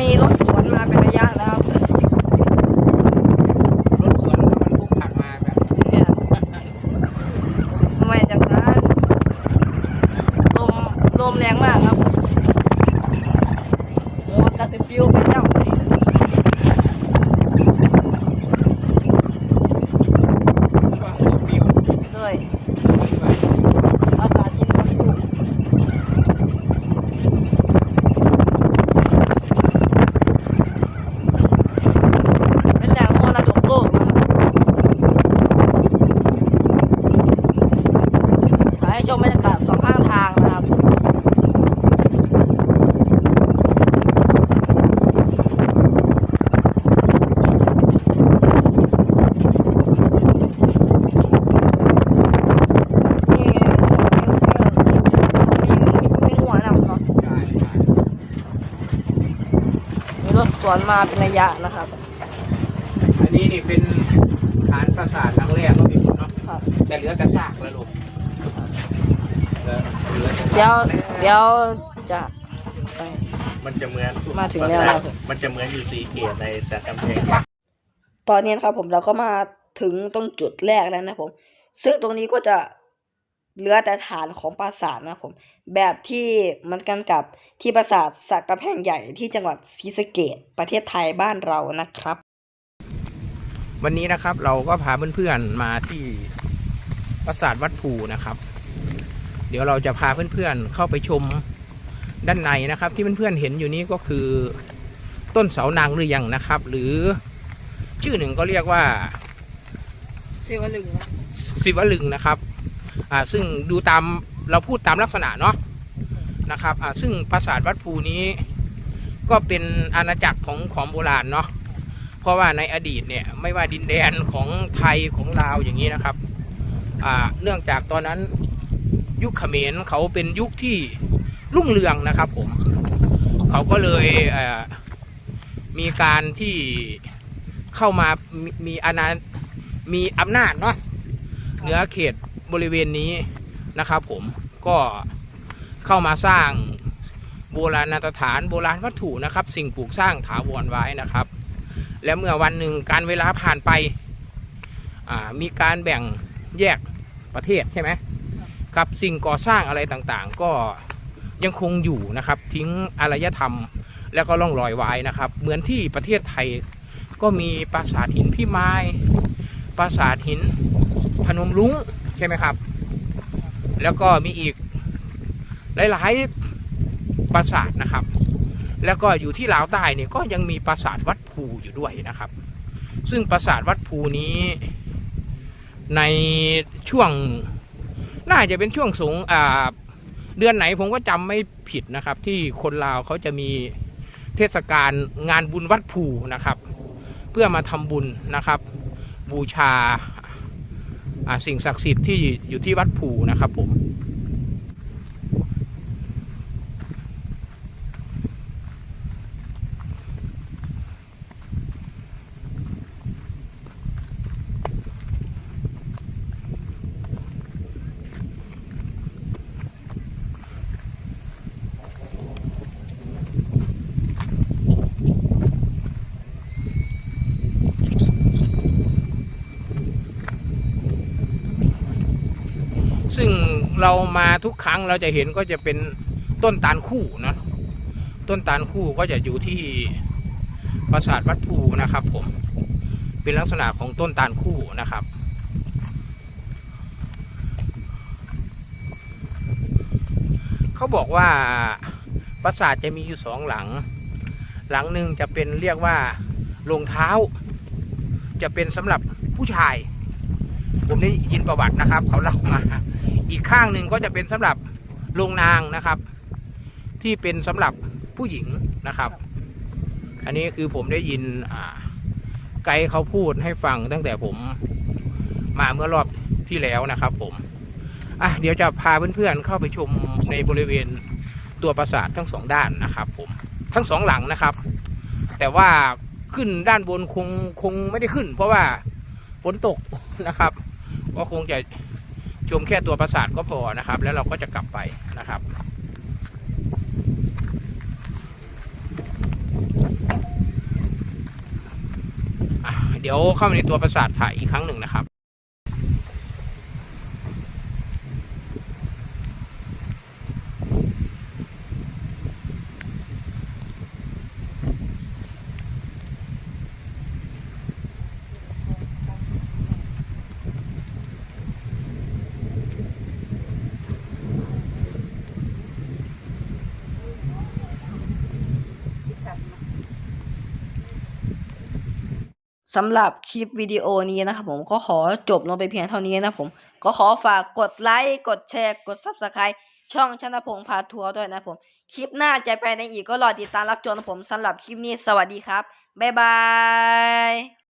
มีรถสวนมาเป็นระยะแล้วครับรถสวนมันพุ่งผ่านมาแบบเนี่ยทำไมจากนั้นลมลมแรงมากครับโอ้กระสิบฟิวไปเจ้า ว่าหัวปิว เลยภาษาจีนมันถูกเป็นแหล่งมรดกโลกนะครับให้ชมบรรยากาศสองข้างทางนะครับ มีมีมีหัวนำเนาะ ใช่ใช่ มีรถ สวนมาเป็นระยะนะครับ อันนี้นี่เป็นฐานปราสาทหลังแรกก็มีคนเนาะครับ แต่เหลือแต่ซากแล้วลูกเหลือเหลือแต่ซากเดี๋ยวเดี๋ยวจะไป มันจะเหมือนมาถึงแล้วครับ มันจะเหมือนอยู่สีเกตในสัตว์กำแพงตอนนี้นะครับผมเราก็มาถึงตรงจุดแรกแล้วนะผม ซึ่งตรงนี้ก็จะ เหลือแต่ฐานของปราสาทนะครับผม แบบที่มันกันกับที่ปราสาทสักกำแพงใหญ่ที่จังหวัดศรีสะเกดประเทศไทยบ้านเรานะครับ วันนี้นะครับเราก็พาเพื่อนๆมาที่ปราสาทวัดภูนะครับ เดี๋ยวเราจะพาเพื่อนๆเข้าไปชมด้านในนะครับ ที่เพื่อนๆเห็นอยู่นี้ก็คือต้นเสานางเรียงนะครับ หรือชื่อหนึ่งก็เรียกว่าสิวลึงศิวลึงนะครับ อ่าซึ่งดูตามเราพูดตามลักษณะเนาะนะครับอ่าซึ่งปราสาทวัดภูนี้ ก็เป็นอาณาจักรของของโบราณเนาะเพราะว่าในอดีตเนี่ยไม่ว่าดินแดนของไทยของลาวอย่างนี้นะครับอ่าเนื่องจากตอนนั้นยุคเขมรเขาเป็นยุคที่รุ่งเรืองนะครับผมเขาก็เลยอ่อมีการที่เข้ามามีมีอาณามีอำนาจเนาะเหนือเขต บริเวณนี้นะครับ ผมก็เข้ามาสร้างโบราณสถานโบราณวัตถุนะครับ สิ่งปลูกสร้างถาวรไว้นะครับ และเมื่อวันหนึ่งการเวลาผ่านไปมีการแบ่งแยกประเทศใช่ไหมครับสิ่งก่อสร้างอะไรต่างๆ ก็ยังคงอยู่นะครับ ทิ้งอารยธรรมแล้วก็ล่องรอยไว้นะครับ เหมือนที่ประเทศไทยก็มีปราสาทหินพี่ไม้ปราสาทหินพนมรุ้ง ใช่ไหมครับ แล้วก็มีอีกหลายๆปราสาทนะครับ แล้วก็อยู่ที่ลาวใต้เนี่ยก็ยังมีปราสาทวัดภูอยู่ด้วยนะครับ ซึ่งปราสาทวัดภูนี้ในช่วงน่าจะเป็นช่วงสงอ่าเดือนไหนผมก็จำไม่ผิดนะครับ ที่คนลาวเขาจะมีเทศกาลงานบุญวัดภูนะครับ เพื่อมาทำบุญนะครับ บูชา สิ่งศักดิ์สิทธิ์ที่อยู่ที่วัดผูนะครับผม ซึ่งเรามาทุกครั้งเราจะเห็นก็จะเป็นต้นตาลคู่นะต้นตาลคู่ก็จะอยู่ที่ปราสาทวัดภูนะครับผมเป็นลักษณะของต้นตาลคู่นะครับ เขาบอกว่าปราสาทจะมีอยู่สองหลัง หลังหนึ่งจะเป็นเรียกว่าโรงเท้า จะเป็นสำหรับผู้ชาย ผมได้ยินประวัตินะครับ เขาเล่ามา อีกข้างหนึ่งก็จะเป็นสำหรับโรงนางนะครับ ที่เป็นสำหรับผู้หญิงนะครับ อันนี้คือผมได้ยินอ่าไกด์เขาพูดให้ฟังตั้งแต่ผมมาเมื่อรอบที่แล้วนะครับ ผมอะเดี๋ยวจะพาเพื่อนๆเข้าไปชมในบริเวณตัวปราสาททั้งสองด้านนะครับ ผมทั้งสองหลังนะครับ แต่ว่าขึ้นด้านบนคงคงไม่ได้ขึ้น เพราะว่าฝนตกนะครับ ก็คงจะชมแค่ตัวปราสาทก็พอนะครับ แล้วเราก็จะกลับไปนะครับเดี๋ยวเข้ามาในตัวปราสาทถ่ายอีกครั้งหนึ่งนะครับ สำหรับคลิปวิดีโอนี้นะครับผมก็ขอจบลงไปเพียงเท่านี้นะครับผมก็ขอฝากกดไลค์กดแชร์กด Subscribe ช่องชนพงพาทัวร์ด้วยนะครับผม คลิปหน้าจะไปในอีกก็รอติดตามรับชมนะผมสำหรับคลิปนี้สวัสดีครับ บ๊ายบาย